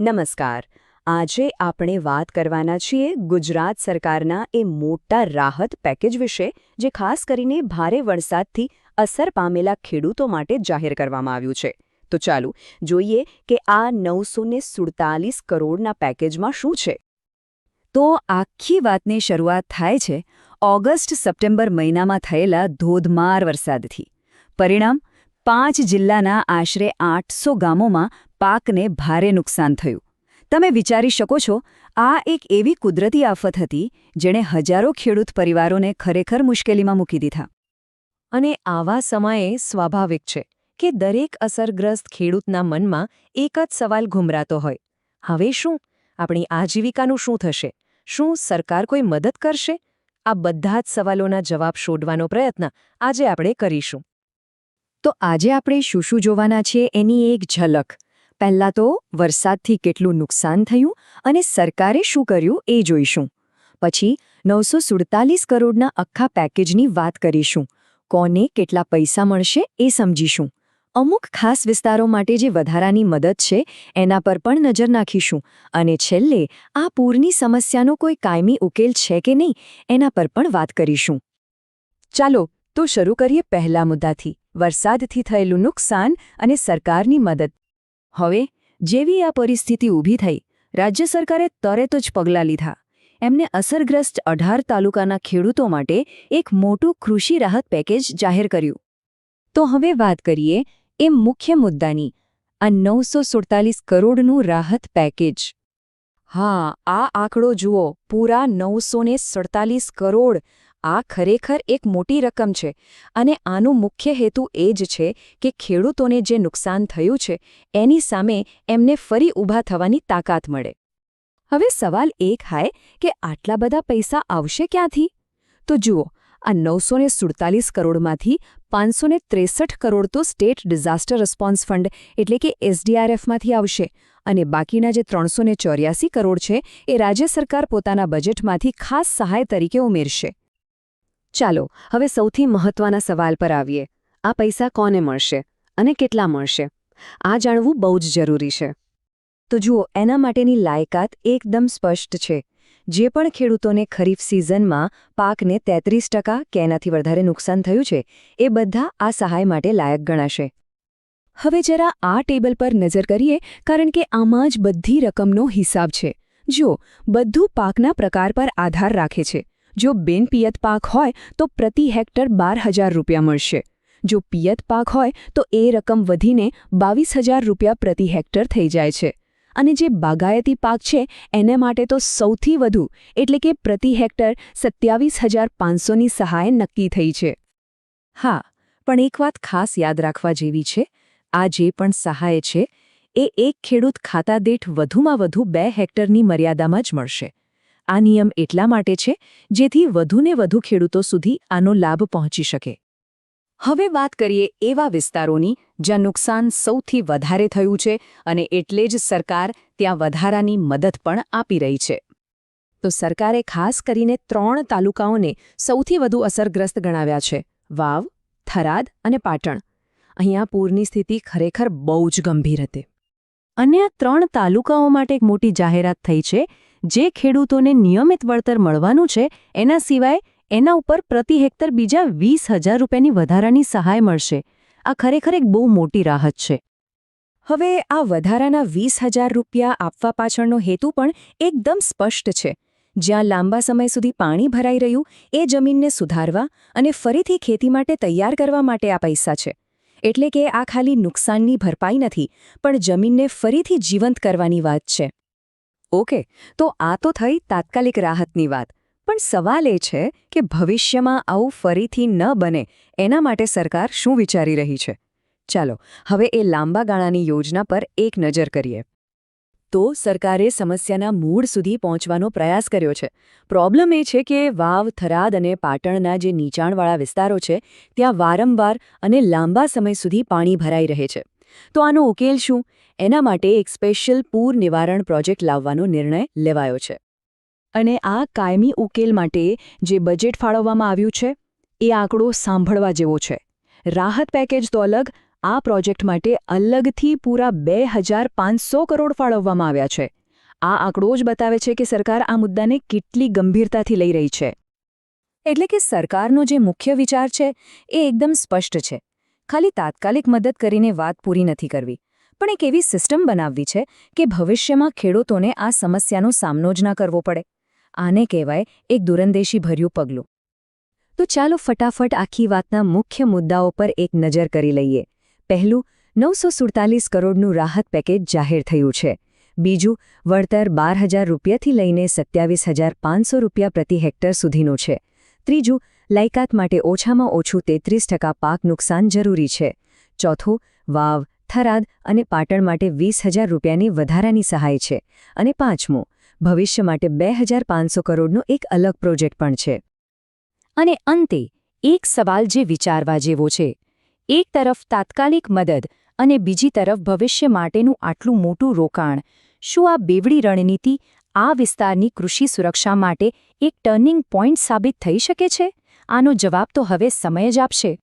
નમસ્કાર. આજે આપણે વાત કરવાના છીએ ગુજરાત સરકારના એ મોટા રાહત પેકેજ વિશે, જે ખાસ કરીને ભારે વરસાદથી અસર પામેલા ખેડૂતો માટે જાહેર કરવામાં આવ્યું છે. તો ચાલો જોઈએ કે આ નવસો કરોડના પેકેજમાં શું છે. તો આખી વાતની શરૂઆત થાય છે ઓગસ્ટ સપ્ટેમ્બર મહિનામાં થયેલા ધોધમાર વરસાદથી. પરિણામ, પાંચ જિલ્લાના આશરે આઠસો ગામોમાં પાકને ભારે નુકસાન થયું. તમે વિચારી શકો છો, આ એક એવી કુદરતી આફત હતી, જેણે હજારો ખેડૂત પરિવારોને ખરેખર મુશ્કેલીમાં મૂકી દીધા. અને આવા સમયે સ્વાભાવિક છે કે દરેક અસરગ્રસ્ત ખેડૂતના મનમાં એક જ સવાલ ઘુમરાતો હોય. હવે શું? આપણી આજીવિકાનું શું થશે? શું સરકાર કોઈ મદદ કરશે? આ બધા જ સવાલોના જવાબ શોધવાનો પ્રયત્ન આજે આપણે કરીશું. તો આજે આપણે શું શું જોવાના છીએ એની એક ઝલક. પહેલાં તો વરસાદથી કેટલું નુકસાન થયું અને સરકારે શું કર્યું એ જોઈશું. પછી નવસો સુડતાલીસ કરોડના આખા પેકેજની વાત કરીશું. કોને કેટલા પૈસા મળશે એ સમજીશું. અમુક ખાસ વિસ્તારો માટે જે વધારાની મદદ છે એના પર પણ નજર નાખીશું અને છેલ્લે આ પૂરની સમસ્યાનો કોઈ કાયમી ઉકેલ છે કે નહીં એના પર પણ વાત કરીશું. ચાલો તો શરૂ કરીએ પહેલા મુદ્દાથી. વરસાદથી થયેલું નુકસાન અને સરકારની મદદ હવે, જેવી આ પરિસ્થિતિ ઊભી થઈ, રાજ્ય સરકારે તરત જ પગલાં લીધા. એમને અસરગ્રસ્ત અઢાર તાલુકાના ખેડૂતો માટે એક મોટું કૃષિ રાહત પેકેજ જાહેર કર્યું. તો હવે વાત કરીએ એ મુખ્ય મુદ્દાની, આ નવસો સુડતાલીસ કરોડનું રાહત પેકેજ. હા, આ આંકડો જુઓ, પૂરા નવસો સડતાલીસ કરોડ આ ખરેખર એક મોટી રકમ છે અને આનું મુખ્ય હેતુ એ જ છે કે ખેડૂતોને જે નુકસાન થયું છે, એની સામે એમને ફરી ઊભા થવાની તાકાત મળે. હવે સવાલ એ થાય કે આટલા બધા પૈસા આવશે ક્યાંથી? તો જુઓ, આ નવસો કરોડમાંથી પાંચસો કરોડ તો સ્ટેટ ડિઝાસ્ટર રિસ્પોન્સ ફંડ એટલે કે એસડીઆરએફમાંથી આવશે અને બાકીના જે ત્રણસો કરોડ છે એ રાજ્ય સરકાર પોતાના બજેટમાંથી ખાસ સહાય તરીકે ઉમેરશે. ચાલો, હવે સૌથી મહત્વના સવાલ પર આવીએ. આ પૈસા કોને મળશે અને કેટલા મળશે? આ જાણવું બહુ જ જરૂરી છે. તો જુઓ, એના માટેની લાયકાત એકદમ સ્પષ્ટ છે. જે પણ ખેડૂતોને ખરીફ સિઝનમાં પાકને તેત્રીસ ટકા કે એનાથી વધારે નુકસાન થયું છે, એ બધા આ સહાય માટે લાયક ગણાશે. હવે જરા આ ટેબલ પર નજર કરીએ, કારણ કે આમાં જ બધી રકમનો હિસાબ છે. જુઓ, બધું પાકના પ્રકાર પર આધાર રાખે છે. જો બિનપિયત પાક હોય તો પ્રતિ હેક્ટર બાર હજાર રૂપિયા મળશે. જો પિયત પાક હોય તો એ રકમ વધીને બાવીસ હજાર રૂપિયા પ્રતિ હેક્ટર થઈ જાય છે. અને જે બાગાયતી પાક છે, એને માટે તો સૌથી વધુ, એટલે કે પ્રતિ હેક્ટર સત્યાવીસ હજાર પાંચસોની સહાય નક્કી થઈ છે. હા, પણ એક વાત ખાસ યાદ રાખવા જેવી છે. આ જે પણ સહાય છે, એ એક ખેડૂત ખાતા દીઠ વધુમાં વધુ બે હેક્ટરની મર્યાદામાં જ મળશે. આ નિયમ એટલા માટે છે, જેથી વધુને વધુ ખેડૂતો સુધી આનો લાભ પહોંચી શકે. હવે વાત કરીએ એવા વિસ્તારોની, જ્યાં નુકસાન સૌથી વધારે થયું છે અને એટલે જ સરકાર ત્યાં વધારાની મદદ પણ આપી રહી છે. તો સરકારે ખાસ કરીને ત્રણ તાલુકાઓને સૌથી વધુ અસરગ્રસ્ત ગણાવ્યા છે, વાવ, થરાદ અને પાટણ. અહીંયા પૂરની સ્થિતિ ખરેખર બહુ જ ગંભીર હતી. અને આ ત્રણ તાલુકાઓ માટે એક મોટી જાહેરાત થઈ છે જે ખેડૂતોને નિયમિત વળતર મળવાનું છે, એના સિવાય એના ઉપર પ્રતિ હેક્ટર બીજા વીસ હજાર રૂપિયાની વધારાની સહાય મળશે. આ ખરેખર એક બહુ મોટી રાહત છે. હવે આ વધારાના વીસ હજાર રૂપિયા આપવા પાછળનો હેતુ પણ એકદમ સ્પષ્ટ છે. જ્યાં લાંબા સમય સુધી પાણી ભરાઈ રહ્યું, એ જમીનને સુધારવા અને ફરીથી ખેતી માટે તૈયાર કરવા માટે આ પૈસા છે. એટલે કે આ ખાલી નુકસાનની ભરપાઈ નથી, પણ જમીનને ફરીથી જીવંત કરવાની વાત છે. ઓકે, તો આ તો થઈ તાત્કાલિક રાહતની વાત. પણ સવાલ એ છે કે ભવિષ્યમાં આવું ફરીથી ન બને, એના માટે સરકાર શું વિચારી રહી છે? ચાલો, હવે એ લાંબા ગાળાની યોજના પર એક નજર કરીએ. તો સરકારે સમસ્યાના મૂળ સુધી પહોંચવાનો પ્રયાસ કર્યો છે. પ્રોબ્લેમ એ છે કે વાવ, થરાદ અને પાટણના જે નીચાણવાળા વિસ્તારો છે, ત્યાં વારંવાર અને લાંબા સમય સુધી પાણી ભરાઈ રહે છે. તો આનો ઉકેલ શું? એના માટે એક સ્પેશિયલ પૂર નિવારણ પ્રોજેક્ટ લાવવાનો નિર્ણય લેવાયો છે. અને આ કાયમી ઉકેલ માટે જે બજેટ ફાળવવામાં આવ્યું છે, એ આંકડો સાંભળવા જેવો છે. રાહત પેકેજ તો અલગ, આ પ્રોજેક્ટ માટે અલગથી પૂરા બે કરોડ ફાળવવામાં આવ્યા છે. આ આંકડો જ બતાવે છે કે સરકાર આ મુદ્દાને કેટલી ગંભીરતાથી લઈ રહી છે. એટલે કે સરકારનો જે મુખ્ય વિચાર છે, એ એકદમ સ્પષ્ટ છે. ખાલી તાત્કાલિક મદદ કરીને વાત પૂરી નથી કરવી. પણ એક એવી સિસ્ટમ બનાવવી છે કે ભવિષ્યમાં ખેડૂતોને આ સમસ્યાનો સામનો જ ના કરવો પડે. આને કહેવાય એક દુરંદેશી ભર્યું પગલું. તો ચાલો ફટાફટ આખી વાતના મુખ્ય મુદ્દાઓ પર એક નજર કરી લઈએ. પહેલું, નવસો સુડતાલીસ કરોડનું રાહત પેકેજ જાહેર થયું છે. બીજું, વળતર બાર હજાર રૂપિયાથી લઈને સત્યાવીસ હજાર પાંચસો રૂપિયા પ્રતિ હેક્ટર સુધીનું છે. ત્રીજું લાયકાત માટે ઓછામાં ઓછું તેત્રીસ ટકા પાક નુકસાન જરૂરી છે. ચોથું, વાવ, થરાદ અને પાટણ માટે વીસ હજાર રૂપિયાની વધારાની સહાય છે. અને પાંચમું, ભવિષ્ય માટે બે હજાર પાંચસો કરોડનો એક અલગ પ્રોજેક્ટ પણ છે. અને અંતે, એક સવાલ જે વિચારવા જેવો છે. એક તરફ તાત્કાલિક મદદ અને બીજી તરફ ભવિષ્ય માટેનું આટલું મોટું રોકાણ. શું આ બેવડી રણનીતિ આ વિસ્તારની કૃષિ સુરક્ષા માટે એક ટર્નિંગ પોઈન્ટ સાબિત થઈ શકે છે? આનો જવાબ તો હવે સમય જ આપશે.